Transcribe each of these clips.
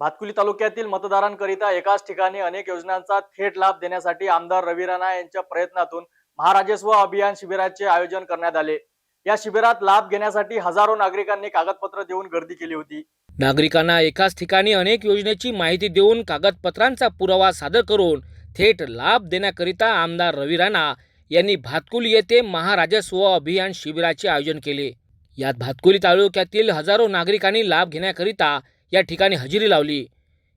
भातकुली तालुक्यातील मतदारांकरिता एकाच ठिकाणी अनेक योजनांचा थेट लाभ देण्यासाठी आमदार रवी राणा यांच्या प्रयत्नातून महाराजस्व अभियान शिबिराचे आयोजन करण्यात आले. या शिबिरात लाभ घेण्यासाठी हजारो नागरिकांनी कागदपत्र देऊन गर्दी केली होती. नागरिकांना एकाच ठिकाणी अनेक योजनेची माहिती देऊन कागदपत्रांचा पुरावा सादर करून थेट लाभ देण्याकरिता आमदार रवी राणा यांनी भातकुली येथे महाराजस्व अभियान शिबिराचे आयोजन केले. यात भातकुली तालुक्यातील हजारो नागरिकांनी लाभ घेण्याकरिता या ठिकाणी हजेरी लावली.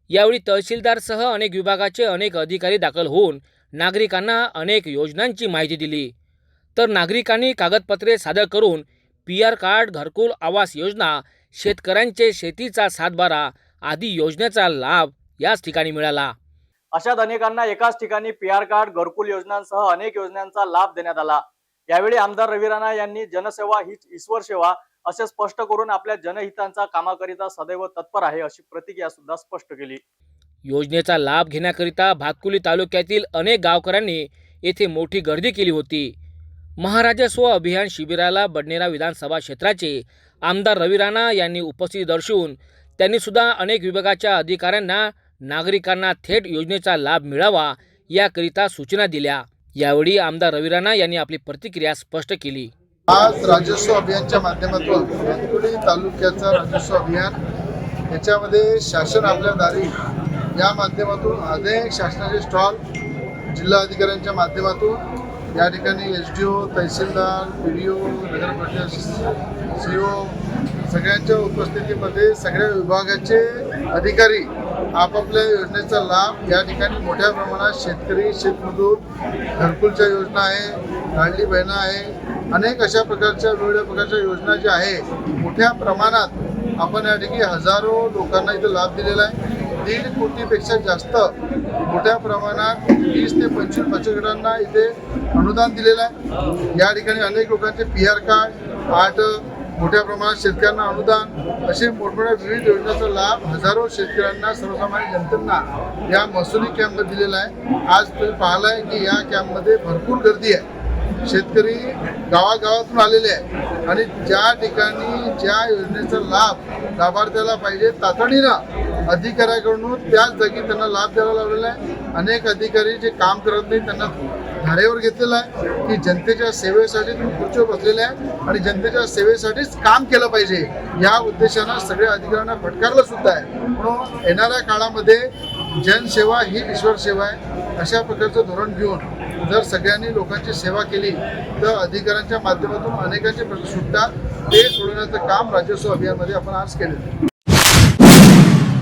यावेळी तहसीलदारसह अनेक विभागाचे अनेक अधिकारी दाखल होऊन नागरिकांना अनेक योजनांची माहिती दिली. तर नागरिकांनी कागदपत्रे सादर करून पी आर कार्ड घरकुल आवास योजना शेतकऱ्यांचे शेतीचा सातबारा आदी योजनेचा लाभ याच ठिकाणी मिळाला. अशात अनेकांना एकाच ठिकाणी पी आर कार्ड घरकुल योजनांसह अनेक योजनांचा लाभ देण्यात आला. यावेळी आमदार रवी राणा यांनी जनसेवा हीच ईश्वर सेवा असे स्पष्ट करून आपल्या जनहितांचा कामाकरिता सदैव तत्पर आहे अशी प्रतिक्रिया सुद्धा स्पष्ट केली. योजनेचा लाभ घेण्याकरिता भातकुली तालुक्यातील अनेक गावकऱ्यांनी येथे मोठी गर्दी केली होती. महाराजस्व अभियान शिबिराला बडनेरा विधानसभा क्षेत्राचे आमदार रवी राणा यांनी उपस्थिती दर्शवून त्यांनी सुद्धा अनेक विभागाच्या अधिकाऱ्यांना नागरिकांना थेट योजनेचा लाभ मिळावा याकरिता सूचना दिल्या. यावेळी आमदार रवी राणा यांनी आपली प्रतिक्रिया स्पष्ट केली. आज राजस्व अभियानच्या माध्यमातून भातकुली तालुक्याचा राजस्व अभियान याच्यामध्ये शासन आपल्या दारी या माध्यमातून अनेक शासनाचे स्टॉल जिल्हा अधिकाऱ्यांच्या माध्यमातून या ठिकाणी एस डी ओ तहसीलदार पी डी ओ नगरपरिषद सी ओ सगळ्यांच्या उपस्थितीमध्ये सगळ्या विभागाचे अधिकारी आपापल्या योजनेचा लाभ या ठिकाणी मोठ्या प्रमाणात शेतकरी शेतमजूर घरकुलच्या योजना आहे लाडली बहिणं आहे अनेक अशा प्रकारच्या वेगवेगळ्या प्रकारच्या योजना ज्या आहे मोठ्या प्रमाणात आपण या ठिकाणी हजारो लोकांना इथं लाभ दिलेला आहे. दीड कोटीपेक्षा जास्त मोठ्या प्रमाणात वीस ते पंचवीस बचतगटांना इथे अनुदान दिलेलं आहे. या ठिकाणी अनेक लोकांचे पी आर कार्ड आठ मोठ्या प्रमाणात शेतकऱ्यांना अनुदान असे मोठमोठ्या विविध योजनांचा लाभ हजारो शेतकऱ्यांना सर्वसामान्य जनतेना या महसुली कॅम्पमध्ये दिलेला आहे. आज तुम्ही पाहिलाय की या कॅम्पमध्ये भरपूर गर्दी आहे. शेतकरी गावागावातून आलेले आहे आणि ज्या ठिकाणी ज्या योजनेचा लाभ लाभार्थ्याला पाहिजे तातडीनं अधिकाऱ्याकडून त्याच जागी त्यांना लाभ द्यायला लावलेला आहे. अनेक अधिकारी जे काम करत नाही त्यांना धारेवर घेतलेलं आहे की जनतेच्या सेवेसाठी तुम्ही खुर्चीवर बसलेले आहे आणि जनतेच्या सेवेसाठीच काम केलं पाहिजे. या उद्देशानं सगळ्या अधिकाऱ्यांना फटकारलं सुद्धा आहे. म्हणून येणाऱ्या काळामध्ये जनसेवा ही ईश्वर सेवा आहे. अशा प्रकारचं धोरण घेऊन जर सगळ्यांनी लोकांची सेवा केली तर अधिकाऱ्यांच्या माध्यमातून अनेकांचे प्रश्न सुटतात ते सोडवण्याचं काम राजस्व अभियानमध्ये आपण आज केलेलं आहे.